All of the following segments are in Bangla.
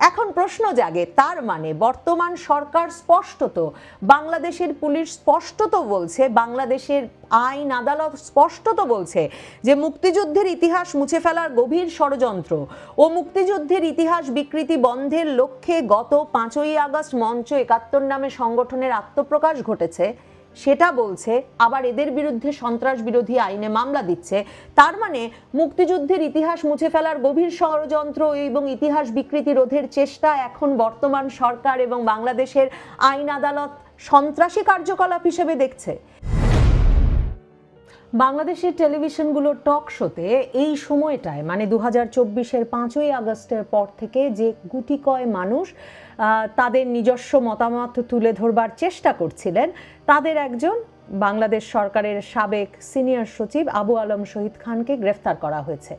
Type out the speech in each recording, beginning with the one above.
এখন প্রশ্ন জাগে, তার মানে বর্তমান সরকার স্পষ্টত, বাংলাদেশের পুলিশ স্পষ্টত বলছে, বাংলাদেশের আইন আদালত স্পষ্টত বলছে যে মুক্তিযুদ্ধের ইতিহাস মুছে ফেলার গভীর ষড়যন্ত্র ও মুক্তিযুদ্ধের ইতিহাস বিকৃতি বন্ধের লক্ষ্যে গত পাঁচই আগস্ট মঞ্চ একাত্তর নামে সংগঠনের আত্মপ্রকাশ ঘটেছে। সেটা বলছে, আবার এদের বিরুদ্ধে সন্ত্রাস বিরোধী আইনে মামলা দিচ্ছে। তার মানে মুক্তিযুদ্ধের ইতিহাস মুছে ফেলার গভীর ষড়যন্ত্র এবং ইতিহাস বিকৃতি রোধের চেষ্টা এখন বর্তমান সরকার এবং বাংলাদেশের আইন আদালত সন্ত্রাসী কার্যকলাপ হিসেবে দেখছে। বাংলাদেশের টেলিভিশনগুলোর টক শোতে এই সময়টায় মানে দু হাজার চব্বিশের পাঁচই আগস্টের পর থেকে যে গুটি কয় মানুষ তাদের নিজস্ব মতামত তুলে ধরবার চেষ্টা করছিলেন। তাদের একজন বাংলাদেশ সরকারের সাবেক সিনিয়র সচিব আবু আলম শহীদ খানকে গ্রেফতার করা হয়েছে।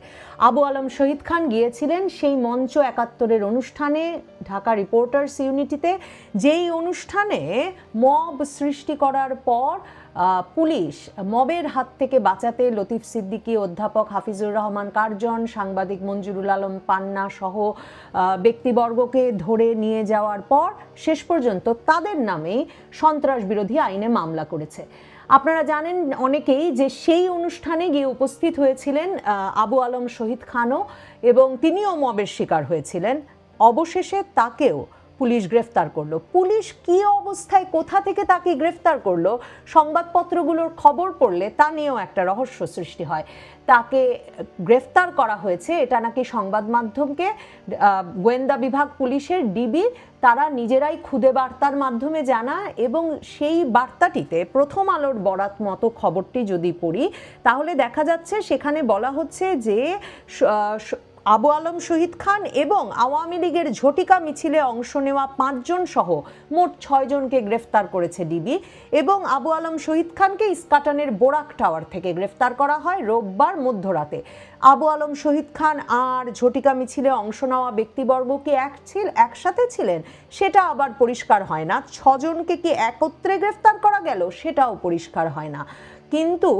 আবু আলম শহীদ খান গিয়েছিলেন সেই মঞ্চ একাত্তরের অনুষ্ঠানে ঢাকা রিপোর্টার্স ইউনিটিতে। যেই অনুষ্ঠানে মব সৃষ্টি করার পর পুলিশ মবের হাত থেকে বাঁচাতে লতিফ সিদ্দিকী, অধ্যাপক হাফিজুর রহমান, কার্জন, সাংবাদিক মঞ্জুরুল আলম পান্না সহ ব্যক্তিবর্গকে ধরে নিয়ে যাওয়ার পর শেষ পর্যন্ত তাদের নামেই সন্ত্রাস বিরোধী আইনে মামলা করেছে। আপনারা জানেন অনেকেই যে সেই অনুষ্ঠানে গিয়ে উপস্থিত হয়েছিলেন আবু আলম শহীদ খানও এবং তিনিও মবের শিকার হয়েছিলেন। অবশেষে তাকেও পুলিশ গ্রেফতার করল। পুলিশ কি অবস্থায়, কোথা থেকে তাকে গ্রেফতার করল, সংবাদপত্রগুলোর খবর পড়লে তা নিয়েও একটা রহস্য সৃষ্টি হয়। তাকে গ্রেফতার করা হয়েছে, এটা নাকি সংবাদ মাধ্যমকে গোয়েন্দা বিভাগ পুলিশের ডিবি, তারা নিজেরাই খুদে বার্তার মাধ্যমে জানায় এবং সেই বার্তাটিতে প্রথম আলোর বরাত মতো খবরটি যদি পড়ি, তাহলে দেখা যাচ্ছে সেখানে বলা হচ্ছে যে আবু আলম শহীদ খান এবং আওয়ামী লীগের ঝটিকা মিছিলে অংশ নেওয়া পাঁচজন সহ মোট ছয়জনকে গ্রেফতার করেছে ডিবি এবং আবু আলম শহীদ খানকে ইস্কাটনের বোরাক টাওয়ার থেকে গ্রেফতার করা হয় রোববার মধ্যরাতে। আবু আলম শহীদ খান আর ঝটিকা মিছিলে অংশ নেওয়া ব্যক্তিবর্গ কি এক ছিল, একসাথে ছিলেন, সেটা আবার পরিষ্কার হয় না। ছজনকে কি একত্রে গ্রেফতার করা গেল, সেটাও পরিষ্কার হয় না। কিন্তু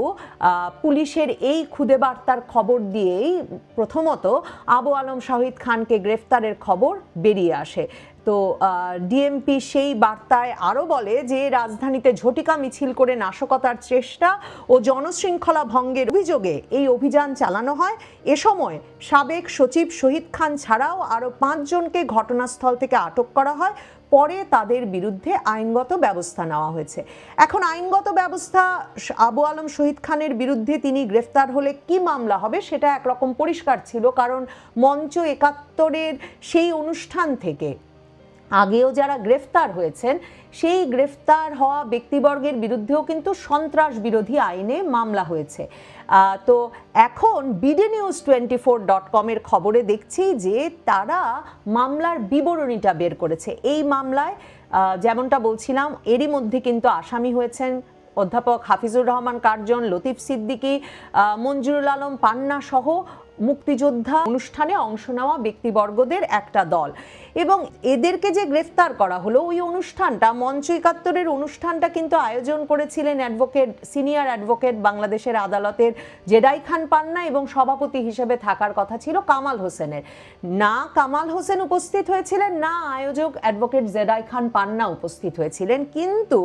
পুলিশের এই খুদে বার্তার খবর দিয়েই প্রথমত আবু আলম শাহিদ খানকে গ্রেফতারের খবর বেরিয়ে আসে। তো ডিএমপি সেই বার্তায় আরও বলে যে, রাজধানীতে ঝটিকা মিছিল করে নাশকতার চেষ্টা ও জনশৃঙ্খলা ভঙ্গের অভিযোগে এই অভিযান চালানো হয়। এ সময় সাবেক সচিব শহীদ খান ছাড়াও আরও পাঁচজনকে ঘটনাস্থল থেকে আটক করা হয়। পরে তাদের বিরুদ্ধে আইনগত ব্যবস্থা নেওয়া হয়েছে। এখন আইনগত ব্যবস্থা আবু আলম শহীদ খানের বিরুদ্ধে তিনি গ্রেফতার হলে কি মামলা হবে সেটা একরকম পরিষ্কার ছিল, কারণ মঞ্চ একাত্তরের সেই অনুষ্ঠান থেকে আগেও যারা গ্রেফতার হয়েছেন, সেই গ্রেফতার হওয়া ব্যক্তিবর্গের বিরুদ্ধেও কিন্তু সন্ত্রাস বিরোধী আইনে মামলা হয়েছে। তো এখন BD news twenty four dot কমের খবরে দেখছি যে তারা মামলার বিবরণীটা বের করেছে। এই মামলায় যেমনটা বলছিলাম, এরই মধ্যে কিন্তু আসামি হয়েছেন অধ্যাপক হাফিজুর রহমান, কার্জন, লতিফ সিদ্দিকী মঞ্জুরুল আলম, পান্না সহ মুক্তিযোদ্ধা অনুষ্ঠানে অংশ নেওয়া ব্যক্তিবর্গদের একটা দল। এবং এদেরকে যে গ্রেফতার করা হলো, ওই অনুষ্ঠানটা, মঞ্চ একাত্তরের অনুষ্ঠানটা কিন্তু আয়োজন করেছিলেন অ্যাডভোকেট, সিনিয়র অ্যাডভোকেট বাংলাদেশের আদালতের জেডাই খান পান্না এবং সভাপতি হিসেবে থাকার কথা ছিল কামাল হোসেনের। না কামাল হোসেন উপস্থিত হয়েছিলেন, না আয়োজক অ্যাডভোকেট জেডাই খান পান্না উপস্থিত হয়েছিলেন, কিন্তু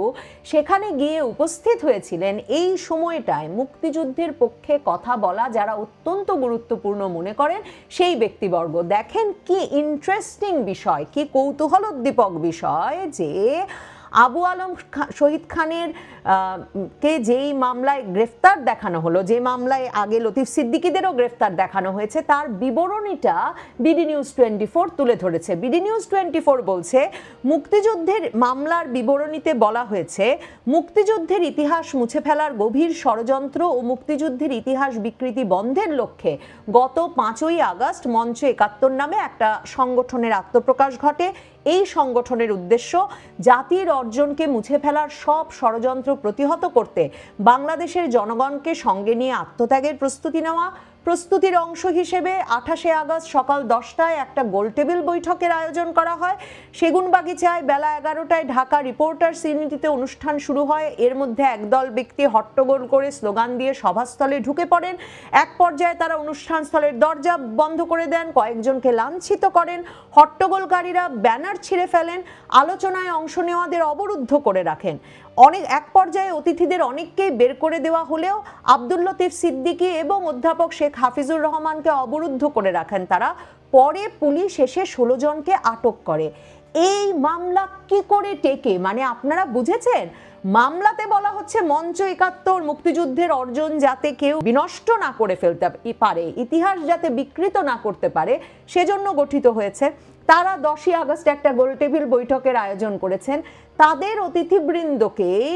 সেখানে গিয়ে উপস্থিত হয়েছিলেন এই সময়টায় মুক্তিযুদ্ধের পক্ষে কথা বলা যারা অত্যন্ত গুরুত্বপূর্ণ মনে করেন সেই ব্যক্তিবর্গ। দেখেন কি ইন্টারেস্টিং বিষয় কি কৌতূহলোদ্দীপক বিষয় যে আবু আলম শহীদ খানের কে যেই মামলায় গ্রেফতার দেখানো হলো, যে মামলায় আগে লতিফ সিদ্দিকীদেরও গ্রেফতার দেখানো হয়েছে, তার বিবরণীটা বিডি নিউজ টোয়েন্টি ফোর তুলে ধরেছে। বিডি নিউজ টোয়েন্টি ফোর বলছে, মুক্তিযুদ্ধের মামলার বিবরণীতে বলা হয়েছে, মুক্তিযুদ্ধের ইতিহাস মুছে ফেলার গভীর ষড়যন্ত্র ও মুক্তিযুদ্ধের ইতিহাস বিকৃতি বন্ধের লক্ষ্যে গত পাঁচই আগস্ট মঞ্চ একাত্তর নামে একটা সংগঠনের আত্মপ্রকাশ ঘটে। এই সংগঠনের উদ্দেশ্য জাতির অর্জনকে মুছে ফেলার সব ষড়যন্ত্র প্রতিহত করতে বাংলাদেশের জনগণকে সঙ্গে নিয়ে আত্মত্যাগের প্রস্তুতি নেওয়া প্রস্তুতির অংশ হিসেবে আঠাশে আগস্ট সকাল দশটায় একটা গোলটেবিল বৈঠকের আয়োজন করা হয়। সেগুনবাগিচায় বেলা এগারোটায় ঢাকা রিপোর্টার্স ইউনিটিতে অনুষ্ঠান শুরু হয়। এর মধ্যে একদল ব্যক্তি হট্টগোল করে স্লোগান দিয়ে সভাস্থলে ঢুকে পড়েন। এক পর্যায়ে তারা অনুষ্ঠানস্থলের দরজা বন্ধ করে দেন। কয়েকজনকে লাঞ্ছিত করেন। হট্টগোলকারীরা ব্যানার ছিঁড়ে ফেলেন। আলোচনায় অংশ নেওয়াদের অবরুদ্ধ করে রাখেন। অনেক এক পর্যায়ে অতিথিদের অনেককেই বের করে দেওয়া হলেও আব্দুল লতিফ সিদ্দিকী এবং অধ্যাপক শেখ হাফিজুর রহমানকে অবরুদ্ধ করে রাখেন তারা। পরে পুলিশ এসে ষোলো জনকে আটক করে। এই মামলা কি করে টেকে? মানে আপনারা বুঝেছেন? মামলাতে বলা হচ্ছে, মঞ্চ একাত্তর মুক্তিযুদ্ধের অর্জন যাতে কেউ বিনষ্ট না করে ফেলতে পারে, ইতিহাস যাতে বিকৃত না করতে পারে, সেজন্য গঠিত হয়েছে। তারা দশই আগস্ট একটা গোলটেবিল বৈঠকের আয়োজন করেছেন। তাদের অতিথিবৃন্দকেই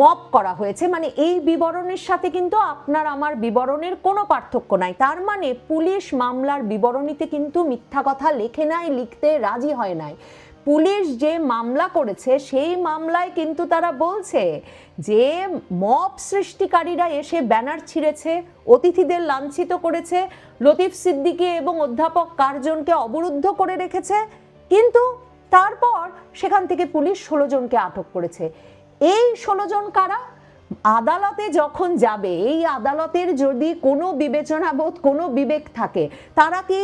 মপ করা হয়েছে। মানে এই বিবরণের সাথে কিন্তু আপনার আমার বিবরণের কোনো পার্থক্য নাই। তার মানে পুলিশ মামলার বিবরণীতে কিন্তু মিথ্যা কথা লেখে নাই, লিখতে রাজি হয় নাই। পুলিশ যে মামলা করেছে, সেই মামলায় কিন্তু তারা বলছে যে মব সৃষ্টিকারীরা এসে ব্যানার ছিঁড়েছে, অতিথিদের লাঞ্ছিত করেছে, লতিফ সিদ্দিকী এবং অধ্যাপক কার্জনকে অবরুদ্ধ করে রেখেছে, কিন্তু তারপর সেখান থেকে পুলিশ ষোলো জনকে আটক করেছে। এই ষোলো জন কারা? আদালতে যখন যাবে, এই আদালতের যদি কোনো বিবেচনাবোধ, কোনো বিবেক থাকে, তারা কি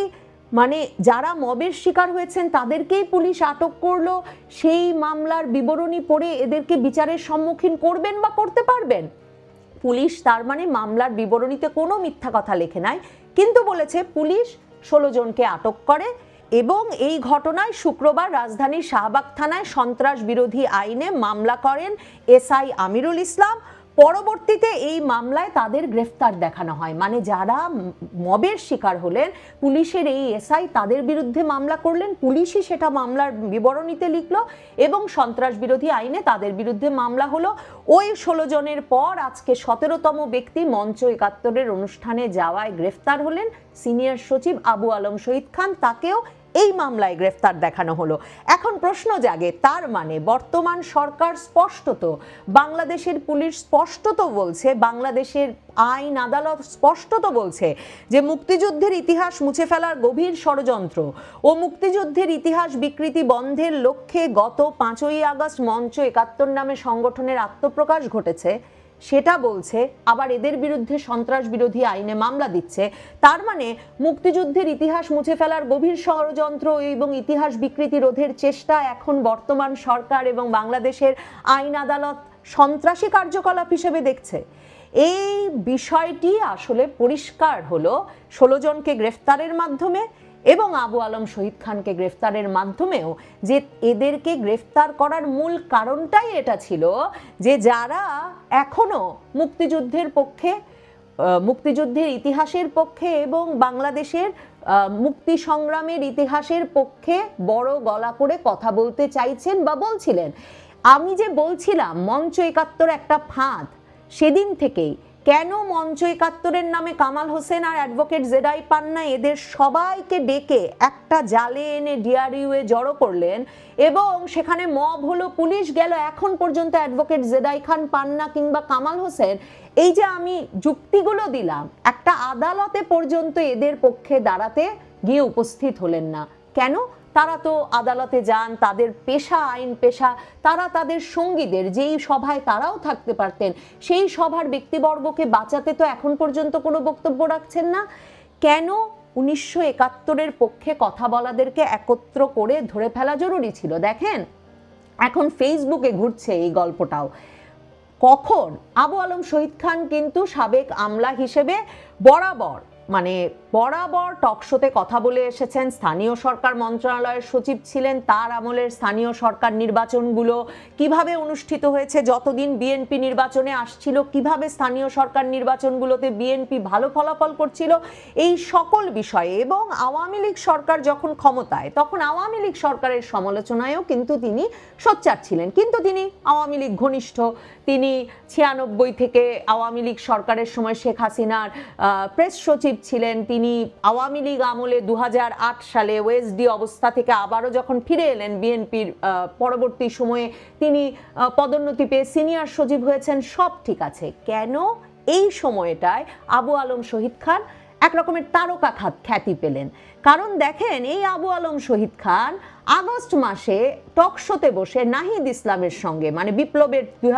মানে যারা মবের শিকার হয়েছেন, তাদেরকেই পুলিশ আটক করল। সেই মামলার বিবরণী পড়ে এদেরকে বিচারের সম্মুখীন করবেন বা করতে পারবেন? পুলিশ তার মানে মামলার বিবরণীতে কোনো মিথ্যা কথা লেখে নাই, কিন্তু বলেছে পুলিশ ষোলো জনকে আটক করে এবং এই ঘটনায় শুক্রবার রাজধানীর শাহবাগ থানায় সন্ত্রাস বিরোধী আইনে মামলা করেন এসআই আমিরুল ইসলাম। পরবর্তীতে এই মামলায় তাদের গ্রেফতার দেখানো হয়। মানে যারা মবের শিকার হলেন, পুলিশের এই এসআই তাদের বিরুদ্ধে মামলা করলেন, পুলিশই সেটা মামলার বিবরণীতে লিখলো এবং সন্ত্রাস বিরোধী আইনে তাদের বিরুদ্ধে মামলা হলো। ওই ষোলো জনের পর আজকে সতেরোতম ব্যক্তি মঞ্চ একাত্তরের অনুষ্ঠানে যাওয়ায় গ্রেফতার হলেন সিনিয়র সচিব আবু আলম শহীদ খান। তাকেও এই মামলায় গ্রেফতার দেখানো হলো। এখন প্রশ্ন জাগে, তার মানে বর্তমান সরকার স্পষ্টত, বাংলাদেশের পুলিশ স্পষ্টত বলছে, বাংলাদেশের আইন আদালত স্পষ্টত বলছে যে মুক্তিযুদ্ধের ইতিহাস মুছে ফেলার গভীর ষড়যন্ত্র ও মুক্তিযুদ্ধের ইতিহাস বিকৃতি বন্ধের লক্ষ্যে গত পাঁচই আগস্ট মঞ্চ একাত্তর নামে সংগঠনের আত্মপ্রকাশ ঘটেছে। সেটা বলছে, আবার এদের বিরুদ্ধে সন্ত্রাস বিরোধী আইনে মামলা দিচ্ছে। তার মানে মুক্তিযুদ্ধের ইতিহাস মুছে ফেলার গভীর ষড়যন্ত্র এবং ইতিহাস বিকৃতি রোধের চেষ্টা এখন বর্তমান সরকার এবং বাংলাদেশের আইন আদালত সন্ত্রাসী কার্যকলাপ হিসেবে দেখছে। এই বিষয়টি আসলে পরিষ্কার হলো, ষোলো জনকে গ্রেফতারের মাধ্যমে এবং আবু আলম শহীদ খানকে গ্রেফতারের মাধ্যমেও যে এদেরকে গ্রেফতার করার মূল কারণটাই এটা ছিল যে যারা এখনও মুক্তিযুদ্ধের পক্ষে মুক্তিযুদ্ধের ইতিহাসের পক্ষে এবং বাংলাদেশের মুক্তি সংগ্রামের ইতিহাসের পক্ষে বড় গলা করে কথা বলতে চাইছেন বা বলছিলেন। আমি যে বলছিলাম মঞ্চ একাত্তর একটা ফাঁদ, সেদিন থেকেই কেন মঞ্চ একাত্তরের নামে কামাল হোসেন আর অ্যাডভোকেট জেডাই পান্না এদের সবাইকে ডেকে একটা জালে এনে ডিআরইউয়ে জড়ো করলেন এবং সেখানে মব হলো, পুলিশ গেল, এখন পর্যন্ত অ্যাডভোকেট জেডাই খান, পান্না কিংবা কামাল হোসেন, এই যে আমি যুক্তিগুলো দিলাম, একটা আদালতে পর্যন্ত এদের পক্ষে দাঁড়াতে গিয়ে উপস্থিত হলেন না। কেন? তারা তো আদালতে যান, তাদের পেশা, আইন পেশা, তারা তাদের সঙ্গীদের, যেই সভায় তারাও থাকতে পারতেন, সেই সভার ব্যক্তিবর্গকে বাঁচাতে তো এখন পর্যন্ত কোনো বক্তব্য রাখছেন না। কেন উনিশশো একাত্তরের পক্ষে কথা বলাদেরকে একত্র করে ধরে ফেলা জরুরি ছিল? দেখেন, এখন ফেসবুকে ঘুরছে এই গল্পটাও। কখন? আবু আলম শহীদ খান কিন্তু সাবেক আমলা হিসেবে বরাবর মানে বরাবর টকশোতে কথা বলে এসেছেন স্থানীয় সরকার মন্ত্রণালয়ের সচিব ছিলেন। তার আমলের স্থানীয় সরকার নির্বাচনগুলো কীভাবে অনুষ্ঠিত হয়েছে? যতদিন বিএনপি নির্বাচনে আসছিল, কীভাবে স্থানীয় সরকার নির্বাচনগুলোতে বিএনপি ভালো ফলাফল করছিল, এই সকল বিষয়ে এবং আওয়ামী লীগ সরকার যখন ক্ষমতায়, তখন আওয়ামী লীগ সরকারের সমালোচনায়ও কিন্তু তিনি সোচ্চার ছিলেন। কিন্তু তিনি আওয়ামী লীগ ঘনিষ্ঠ। তিনি ছিয়ানব্বই থেকে আওয়ামী লীগ সরকারের সময় শেখ হাসিনার প্রেস সচিব ছিলেন। তিনি আওয়ামী লীগ আমলে দু হাজার আট সালে ওয়েসডি অবস্থা থেকে আবারও যখন ফিরে এলেন বিএনপির পরবর্তী সময়ে তিনি পদোন্নতি পেয়ে সিনিয়র সচিব হয়েছেন। সব ঠিক আছে। কেন এই সময়টায় আবু আলম শহীদ খান এক রকমের তারকা খাত খ্যাতি পেলেন। কারণ দেখেন, এই আবু আলম শহীদ খান আগস্ট মাসে টক শোতে বসে নাহিদ ইসলামের সঙ্গে মানে বিপ্লবের দুই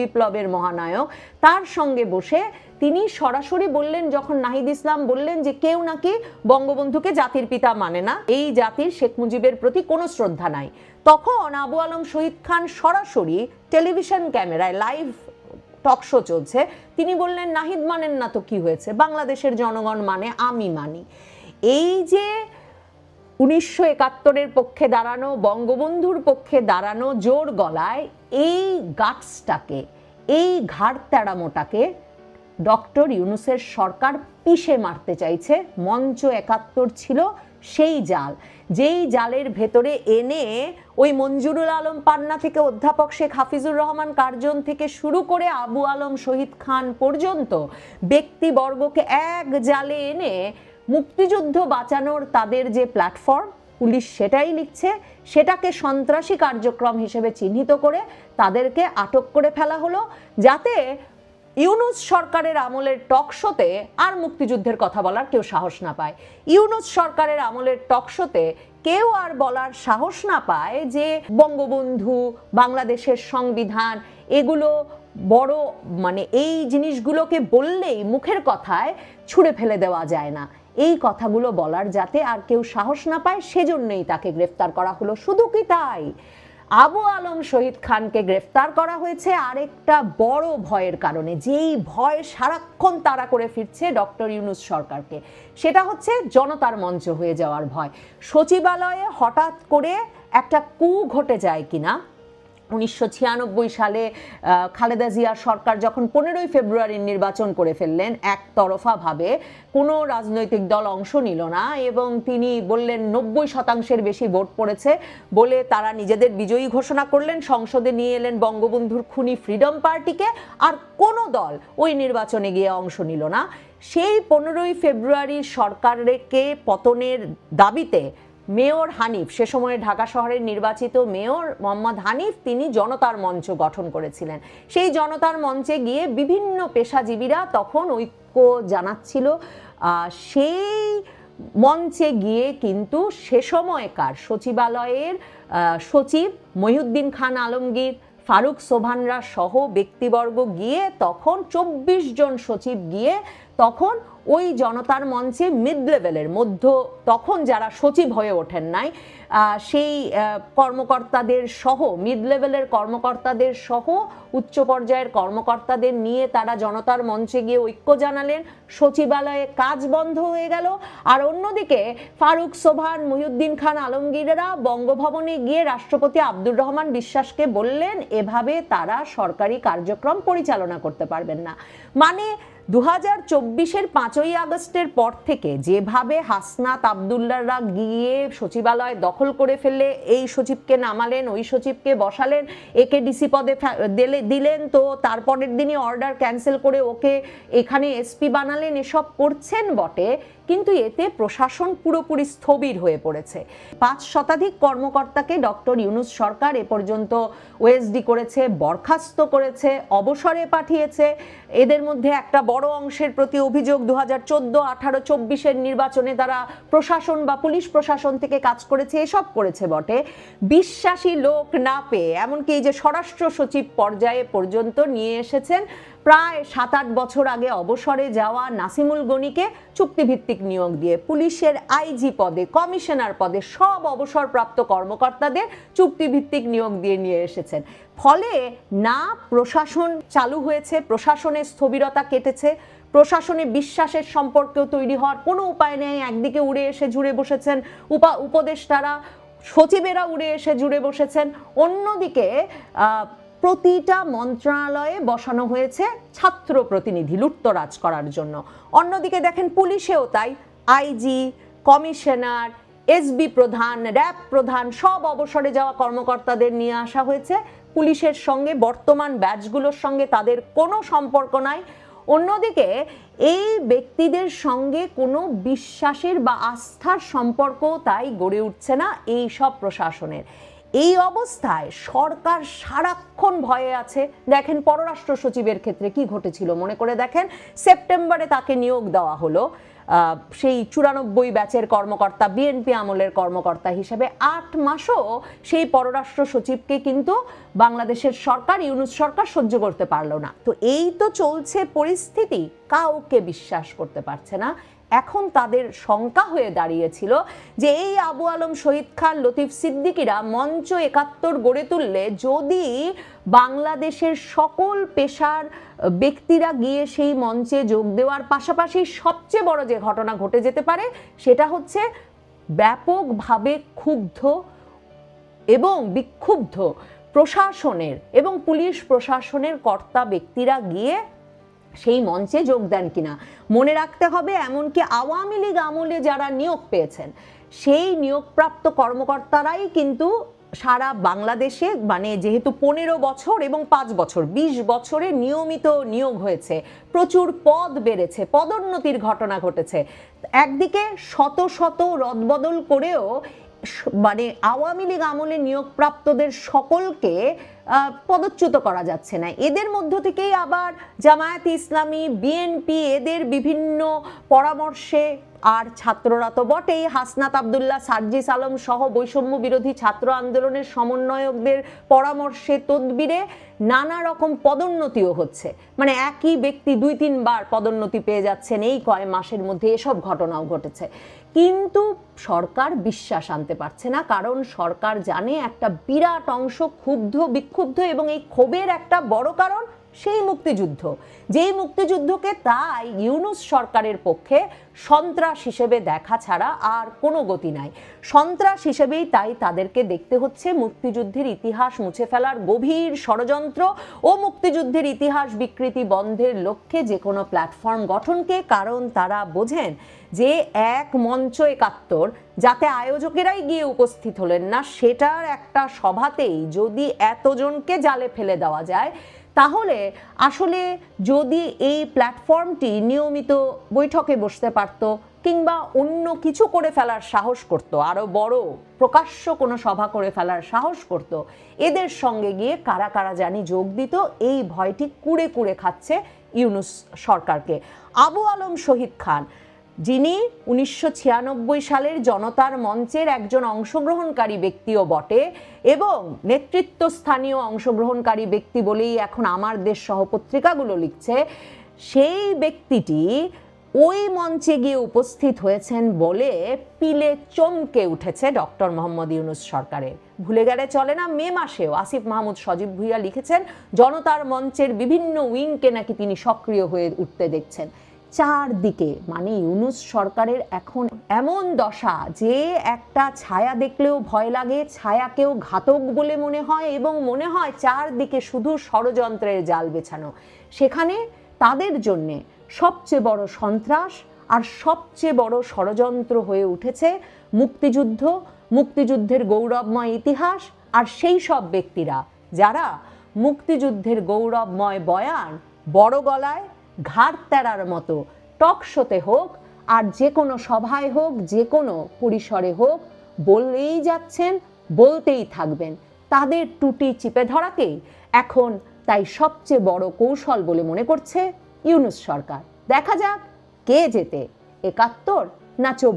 বিপ্লবের মহানায়ক, তার সঙ্গে বসে তিনি সরাসরি বললেন, যখন নাহিদ ইসলাম বললেন যে কেউ নাকি বঙ্গবন্ধুকে জাতির পিতা মানে না, এই জাতির শেখ মুজিবের প্রতি কোনো শ্রদ্ধা নাই। তখন আবু আলম শহীদ খান সরাসরি টেলিভিশন ক্যামেরায় লাইভ টক শো চলছে। তিনি বললেন, নাহিদ মানেন না তো কি হয়েছে? বাংলাদেশের জনগণ মানে আমি মানি। এই যে উনিশশো একাত্তরের পক্ষে দাঁড়ানো, বঙ্গবন্ধুর পক্ষে দাঁড়ানো জোর গলায় এই গাটসটাকে এই ঘাড় তেড়ামোটাকে ডক্টর ইউনুসের সরকার পিষে মারতে চাইছে। মঞ্চ একাত্তর ছিল সেই জাল। যেই জালের ভেতরে এনে ওই মঞ্জুরুল আলম পান্না থেকে অধ্যাপক শেখ হাফিজুর রহমান কার্জন থেকে শুরু করে আবু আলম শহীদ খান পর্যন্ত ব্যক্তিবর্গকে এক জালে এনে মুক্তিযুদ্ধ বাঁচানোর তাদের যে প্ল্যাটফর্ম, পুলিশ সেটাই লিখছে। সেটাকে সন্ত্রাসী কার্যক্রম হিসেবে চিহ্নিত করে তাদেরকে আটক করে ফেলা হলো। যাতে ইউনুস সরকারের আমলের টকশোতে আর মুক্তিযুদ্ধের কথা বলার কেউ সাহস না পায়। ইউনুস সরকারের আমলের টকশোতে কেউ আর বলার সাহস না পায় যে বঙ্গবন্ধু, বাংলাদেশের সংবিধান, এগুলো বড় মানে এই জিনিসগুলোকে বললেই মুখের কথায় ছুঁড়ে ফেলে দেওয়া যায় না। এই কথাগুলো বলার যাতে আর কেউ সাহস না পায়, সেজন্যই তাকে গ্রেফতার করা হলো। শুধু কি তাই? আবু আলম শহীদ খানকে গ্রেফতার করা হয়েছে। আরেকটা বড় ভয়ের কারণে, যেই ভয় সারাক্ষণ তারা করে ফিরছে ডক্টর ইউনুস সরকারকে, সেটা হচ্ছে জনতার মঞ্চ হয়ে যাওয়ার ভয়। সচিবালয়ে হঠাৎ করে একটা কু ঘটে যায় কিনা উনিশশো ছিয়ানব্বই সালে খালেদা জিয়ার সরকার যখন পনেরোই ফেব্রুয়ারির নির্বাচন করে ফেললেন, একতরফাভাবে কোনো রাজনৈতিক দল অংশ নিল না এবং তিনি বললেন নব্বই শতাংশের বেশি ভোট পড়েছে বলে তারা নিজেদের বিজয়ী ঘোষণা করলেন। সংসদে নিয়ে এলেন বঙ্গবন্ধুর খুনি ফ্রিডম পার্টিকে আর কোনো দল ওই নির্বাচনে গিয়ে অংশ নিল না। সেই পনেরোই ফেব্রুয়ারি সরকারকে পতনের দাবিতে মেয়র হানিফ, সে সময়ে ঢাকা শহরের নির্বাচিত মেয়র মোহাম্মদ হানিফ, তিনি জনতার মঞ্চ গঠন করেছিলেন। সেই জনতার মঞ্চে গিয়ে বিভিন্ন পেশাজীবীরা তখন ঐক্য জানাচ্ছিল। সেই মঞ্চে গিয়ে কিন্তু সে সময়কার সচিবালয়ের সচিব মহিউদ্দিন খান আলমগীর, ফারুক সোভানরা সহ ব্যক্তিবর্গ গিয়ে তখন চব্বিশ জন সচিব গিয়ে তখন ওই জনতার মঞ্চে মিড লেভেলের মধ্য তখন যারা সচিব হয়ে ওঠেন নাই সেই কর্মকর্তাদের সহ মিড লেভেলের কর্মকর্তাদের সহ, উচ্চ পর্যায়ের কর্মকর্তাদের নিয়ে তারা জনতার মঞ্চে গিয়ে ঐক্য জানালেন। সচিবালয়ে কাজ বন্ধ হয়ে গেল। আর অন্যদিকে ফারুক সোভান মহিউদ্দিন খান আলমগীরেরা বঙ্গভবনে গিয়ে রাষ্ট্রপতি আব্দুর রহমান বিশ্বাসকে বললেন, এভাবে তারা সরকারি কার্যক্রম পরিচালনা করতে পারবেন না। মানে দু হাজার চব্বিশের পাঁচই আগস্টের পর থেকে যেভাবে হাসনাত আবদুল্লাররা গিয়ে সচিবালয় দখল করে ফেললে এই সচিবকে নামালেন, ওই সচিবকে বসালেন, একে ডিসি পদে দিলে- দিলেন, তো তারপরের দিনই অর্ডার ক্যান্সেল করে ওকে এখানে এসপি বানালেন, এসব করছেন বটে। কিন্তু এতে প্রশাসন পুরোপুরি স্থবির হয়ে পড়েছে। পাঁচ শতাধিক কর্মকর্তাকে ডক্টর ইউনুস সরকার এ পর্যন্ত ওএসডি করেছে, বরখাস্ত করেছে, অবসরে পাঠিয়েছে। এদের মধ্যে একটা বড় অংশের প্রতি অভিযোগ দু হাজার চোদ্দ আঠারো চব্বিশের নির্বাচনে তারা প্রশাসন বা পুলিশ প্রশাসন থেকে কাজ করেছে, এসব করেছে বটে। বিশ্বাসী লোক না পেয়ে, এমনকি এই যে স্বরাষ্ট্র সচিব পর্যায়ে পর্যন্ত নিয়ে এসেছেন প্রায় সাত আট বছর আগে অবসরে যাওয়া নাসিমুল গনিকে চুক্তিভিত্তিক নিয়োগ দিয়ে পুলিশের আইজি পদে, কমিশনার পদে সব অবসরপ্রাপ্ত কর্মকর্তাদের চুক্তিভিত্তিক নিয়োগ দিয়ে নিয়ে এসেছেন। ফলে না প্রশাসন চালু হয়েছে, প্রশাসনের স্থবিরতা কেটেছে, প্রশাসনে বিশ্বাসের সম্পর্কেও তৈরি হওয়ার কোনো উপায় নেই, একদিকে উড়ে এসে জুড়ে বসেছেন উপা, উপদেষ্টারা, সচিবেরা উড়ে এসে জুড়ে বসেছেন, অন্যদিকে প্রতিটা মন্ত্রণালয়ে বসানো হয়েছে ছাত্র প্রতিনিধি লুটতরাজ করার জন্য। অন্যদিকে দেখেন পুলিশেও তাই। আইজি, কমিশনার, এসবি প্রধান, র্যাব প্রধান, সব অবসরে যাওয়া কর্মকর্তাদের নিয়ে আসা হয়েছে। পুলিশের সঙ্গে বর্তমান ব্যাচগুলোর সঙ্গে তাদের কোনো সম্পর্ক নাই। অন্যদিকে এই ব্যক্তিদের সঙ্গে কোনো বিশ্বাসের বা আস্থার সম্পর্ক তাই গড়ে উঠছে না এই সব প্রশাসনের। এই অবস্থায় সরকার সারাক্ষণ ভয়ে আছে। দেখেন, পররাষ্ট্র সচিবের ক্ষেত্রে কি ঘটেছিল? মনে করে দেখেন, সেপ্টেম্বরে তাকে নিয়োগ দেওয়া হলো। সেই চুরানব্বই ব্যাচের কর্মকর্তা, বিএনপি আমলের কর্মকর্তা হিসেবে আট মাসও সেই পররাষ্ট্র সচিবকে কিন্তু বাংলাদেশের সরকার, ইউনুস সরকার সহ্য করতে পারল না। তো এই তো চলছে পরিস্থিতি, কাউকে বিশ্বাস করতে পারছে না। এখন তাদের শঙ্কা হয়ে দাঁড়িয়েছিল যে এই আবু আলম, শহীদ খান, লতিফ সিদ্দিকিরা মঞ্চ একাত্তর গড়ে তুললে যদি বাংলাদেশের সকল পেশার ব্যক্তিরা গিয়ে সেই মঞ্চে যোগ দেওয়ার পাশাপাশি সবচেয়ে বড় যে ঘটনা ঘটে যেতে পারে, সেটা হচ্ছে ব্যাপকভাবে ক্ষুব্ধ এবং বিক্ষুব্ধ প্রশাসনের এবং পুলিশ প্রশাসনের কর্তা ব্যক্তিরা গিয়ে সেই মঞ্চে যোগ দেন কিনা। মনে রাখতে হবে, এমনকি আওয়ামী লীগ আমলে যারা নিয়োগ পেয়েছেন, সেই নিয়োগপ্রাপ্ত কর্মকর্তারাই কিন্তু সারা বাংলাদেশে মানে যেহেতু পনেরো বছর এবং পাঁচ বছর, বিশ বছরে নিয়মিত নিয়োগ হয়েছে। প্রচুর পদ বেড়েছে, পদোন্নতির ঘটনা ঘটেছে। একদিকে শত শত রদবদল করেও মানে আওয়ামী লীগ আমলে নিয়োগপ্রাপ্তদের সকলকে পদচ্যুত করা যাচ্ছে না। এদের মধ্য থেকেই আবার জামায়াত ইসলামী, বিএনপি, এদের বিভিন্ন পরামর্শে আর ছাত্ররা তো বটেই। হাসনাত আবদুল্লাহ, সার্জিস আলম সহ বৈষম্য বিরোধী ছাত্র আন্দোলনের সমন্বয়কদের পরামর্শে তদবিরে নানা রকম পদোন্নতিও হচ্ছে। মানে একই ব্যক্তি দুই তিনবার পদোন্নতি পেয়ে যাচ্ছেন এই কয় মাসের মধ্যে এসব ঘটনাও ঘটেছে। কিন্তু সরকার বিশ্বাস আনতে পারছে না, কারণ সরকার জানে একটা বিরাট অংশ ক্ষুব্ধ, বিক্ষুব্ধ এবং এই ক্ষোভের একটা বড় কারণ সেই মুক্তিযুদ্ধ। যেই মুক্তিযুদ্ধকে তাই ইউনুস সরকারের পক্ষে সন্ত্রাস হিসেবে দেখা ছাড়া আর কোনো গতি নাই। সন্ত্রাস হিসেবেই তাই তাদেরকে দেখতে হচ্ছে মুক্তিযুদ্ধের ইতিহাস মুছে ফেলার গভীর ষড়যন্ত্র ও মুক্তিযুদ্ধের ইতিহাস বিকৃতি বন্ধের লক্ষ্যে যে কোনো প্ল্যাটফর্ম গঠনকে, কারণ তারা বোঝেন যে এক মঞ্চ একাত্তর, যাতে আয়োজকেরাই গিয়ে উপস্থিত হলেন না, সেটার একটা সভাতেই যদি এতজনকে জালে ফেলে দেওয়া যায় তাহলে আসলে যদি এই প্ল্যাটফর্মটি নিয়মিত বৈঠকে বসতে পারত কিংবা অন্য কিছু করে ফেলার সাহস করত আরও বড় প্রকাশ্য কোনো সভা করে ফেলার সাহস করত, এদের সঙ্গে গিয়ে কারা কারা জানি যোগ দিত, এই ভয়টি কুড়ে কুড়ে খাচ্ছে ইউনুস সরকারকে। আবু আলম শহীদ খান যিনি উনিশশো ছিয়ানব্বই সালের জনতার মঞ্চের একজন অংশগ্রহণকারী ব্যক্তিও বটে এবং নেতৃত্বস্থানীয় অংশগ্রহণকারী ব্যক্তি বলেই এখন আমার দেশ সহ পত্রিকাগুলো লিখছে, সেই ব্যক্তিটি ওই মঞ্চে গিয়ে উপস্থিত হয়েছেন বলে পিলে চমকে উঠেছে ডক্টর মোহাম্মদ ইউনুস সরকারের। ভুলে গেলে চলে না, মে মাসেও আসিফ মাহমুদ, সজীব ভুইয়া লিখেছেন, জনতার মঞ্চের বিভিন্ন উইংকে নাকি তিনি সক্রিয় হয়ে উঠতে দেখছেন। চারদিকে মানে ইউনুস সরকারের এখন এমন দশা যে একটা ছায়া দেখলেও ভয় লাগে, ছায়াকেও ঘাতক বলে মনে হয় এবং মনে হয় চারদিকে শুধু ষড়যন্ত্রের জাল বেছানো। সেখানে তাদের জন্যে সবচেয়ে বড় সন্ত্রাস আর সবচেয়ে বড় ষড়যন্ত্র হয়ে উঠেছে মুক্তিযুদ্ধ, মুক্তিযুদ্ধের গৌরবময় ইতিহাস আর সেই সব ব্যক্তিরা যারা মুক্তিযুদ্ধের গৌরবময় বয়ান বড় গলায় ঘাড় তেরার মতো টক শোতে হোক আর যে কোনো সভায় হোক, যে কোনো পরিসরে হোক, বললেই যাচ্ছেন, বলতেই থাকবেন। তাদের টুটি চিপে ধরাকেই এখন তাই সবচেয়ে বড় কৌশল বলে মনে করছে ইউনুস সরকার। দেখা যাক কে যেতে একাত্তর না চব্বিশ?